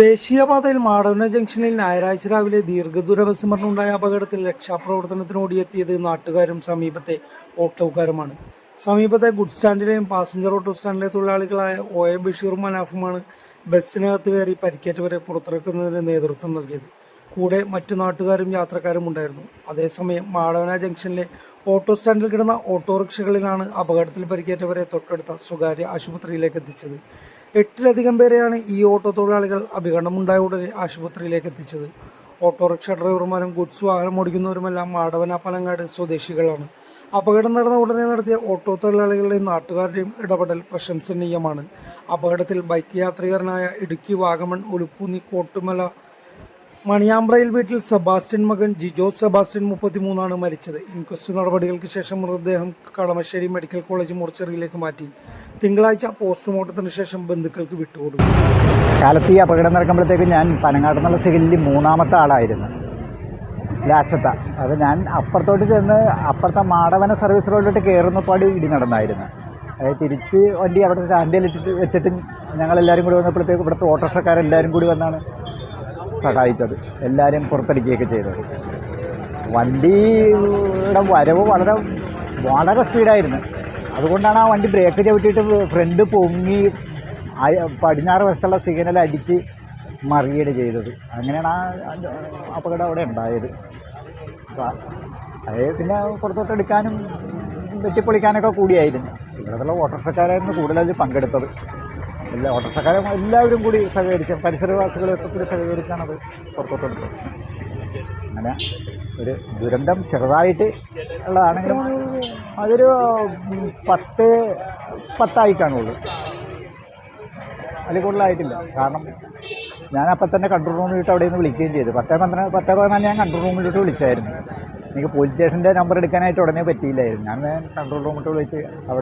ദേശീയപാതയിൽ മാടവന ജംഗ്ഷനിൽ ഞായറാഴ്ച രാവിലെ ദീർഘദൂര ബസ് അപകടത്തിൽ രക്ഷാപ്രവർത്തനത്തിന് ഓടിയെത്തിയത് നാട്ടുകാരും സമീപത്തെ ഓട്ടോക്കാരുമാണ്. സമീപത്തെ ഗുഡ് സ്റ്റാൻഡിലെയും പാസഞ്ചർ ഓട്ടോ സ്റ്റാൻഡിലെ തൊഴിലാളികളായ ഒ എ ബഷീറും മനാഫുമാണ് ബസ്സിനകത്ത് കയറി പരിക്കേറ്റവരെ പുറത്തിറക്കുന്നതിന് നേതൃത്വം നൽകിയത്. കൂടെ മറ്റു നാട്ടുകാരും യാത്രക്കാരും ഉണ്ടായിരുന്നു. അതേസമയം മാടവന ജംഗ്ഷനിലെ ഓട്ടോ സ്റ്റാൻഡിൽ കിടന്ന ഓട്ടോറിക്ഷകളിലാണ് അപകടത്തിൽ പരിക്കേറ്റവരെ തൊട്ടടുത്ത സ്വകാര്യ ആശുപത്രിയിലേക്ക് എത്തിച്ചത്. എട്ടിലധികം പേരെയാണ് ഈ ഓട്ടോ തൊഴിലാളികൾ അപകടമുണ്ടായ ഉടനെ ആശുപത്രിയിലേക്ക് എത്തിച്ചത്. ഓട്ടോറിക്ഷ ഡ്രൈവർമാരും ഗുഡ്സ് വാഹനം ഓടിക്കുന്നവരുമെല്ലാം മാടവന പനങ്ങാട് സ്വദേശികളാണ്. അപകടം നടന്ന ഉടനെ നടത്തിയ ഓട്ടോ തൊഴിലാളികളുടെയും നാട്ടുകാരുടെയും ഇടപെടൽ പ്രശംസനീയമാണ്. അപകടത്തിൽ ബൈക്ക് യാത്രികരനായ ഇടുക്കി വാഗമൺ ഒലുപ്പൂന്നി കോട്ടുമല മണിയാമ്പ്രയിൽ വീട്ടിൽ സെബാസ്റ്റ്യൻ മകൻ ജിജോ സെബാസ്റ്റ്യൻ മുപ്പത്തിമൂന്നാണ് മരിച്ചത്. ഇൻക്വസ്റ്റ് നടപടികൾക്ക് ശേഷം മൃതദേഹം കളമശ്ശേരി മെഡിക്കൽ കോളേജ് മോർച്ചറിയിലേക്ക് മാറ്റി. തിങ്കളാഴ്ച പോസ്റ്റ്മോർട്ടത്തിന് ശേഷം ബന്ധുക്കൾക്ക് വിട്ടുകൊടുക്കും കാലത്ത് ഈ അപകടം നടക്കുമ്പോഴത്തേക്ക് ഞാൻ പനങ്ങാട് എന്നുള്ള സിവിലിൽ മൂന്നാമത്തെ ആളായിരുന്നു. ലാസ്റ്റത്തെ. അത് ഞാൻ അപ്പുറത്തോട്ട് ചെന്ന് അപ്പുറത്തെ മാടവന സർവീസ് റോഡിലോട്ട് കയറുന്നപ്പാട് ഇടി നടന്നായിരുന്നു. അതായത് തിരിച്ച് വണ്ടി അവിടെ സ്റ്റാൻഡിലിട്ടിട്ട് വെച്ചിട്ട് ഞങ്ങളെല്ലാവരും കൂടി വന്നപ്പോഴത്തേക്ക് ഇവിടുത്തെ ഓട്ടോറിക്ഷക്കാരെല്ലാവരും കൂടി വന്നാണ്. സഹായിച്ചത്. എല്ലാവരും പുറത്തടിക്കുകയൊക്കെ ചെയ്തത് വണ്ടിയുടെ വരവ് വളരെ വളരെ സ്പീഡായിരുന്നു. അതുകൊണ്ടാണ് ആ വണ്ടി ബ്രേക്ക് ചവിട്ടിയിട്ട് ഫ്രണ്ട് പൊങ്ങി പടിഞ്ഞാറ് വശത്തുള്ള സിഗ്നൽ അടിച്ച് മറിയുകയാണ് ചെയ്തത്. അങ്ങനെയാണ് ആ അപകടം അവിടെ ഉണ്ടായത്. അത് പിന്നെ പുറത്തോട്ട് എടുക്കാനും വെട്ടിപ്പൊളിക്കാനൊക്കെ കൂടിയായിരുന്നു. ഇവിടെയുള്ള ഓട്ടോറിക്ഷക്കാരായിരുന്നു കൂടുതലത് പങ്കെടുത്തത്. എല്ലാ ഓട്ടർസക്കാരും എല്ലാവരും കൂടി സഹകരിച്ച് പരിസരവാസികൾ കൂടി സഹകരിച്ചാണ് അത് പുറത്തോട്ടെടുത്തത് അങ്ങനെ ഒരു ദുരന്തം ചെറുതായിട്ട് ഉള്ളതാണെങ്കിലും അതൊരു പത്ത് പത്തായി കാണുള്ളൂ അതിൽ കൂടുതലായിട്ടില്ല. കാരണം ഞാൻ അപ്പം തന്നെ കൺട്രോൾ റൂമിലിട്ട് അവിടെ നിന്ന് വിളിക്കുകയും ചെയ്തു. പത്തേ പന്ത്രണ്ട് പത്തേ പതിനാല് ഞാൻ കൺട്രോൾ റൂമിലിട്ട് വിളിച്ചായിരുന്നു. എനിക്ക് പോലീസ് സ്റ്റേഷന്റെ നമ്പർ എടുക്കാനായിട്ട് ഉടനെ പറ്റിയില്ലായിരുന്നു. ഞാൻ കൺട്രോൾ റൂമിട്ട് വിളിച്ച് അവിടെ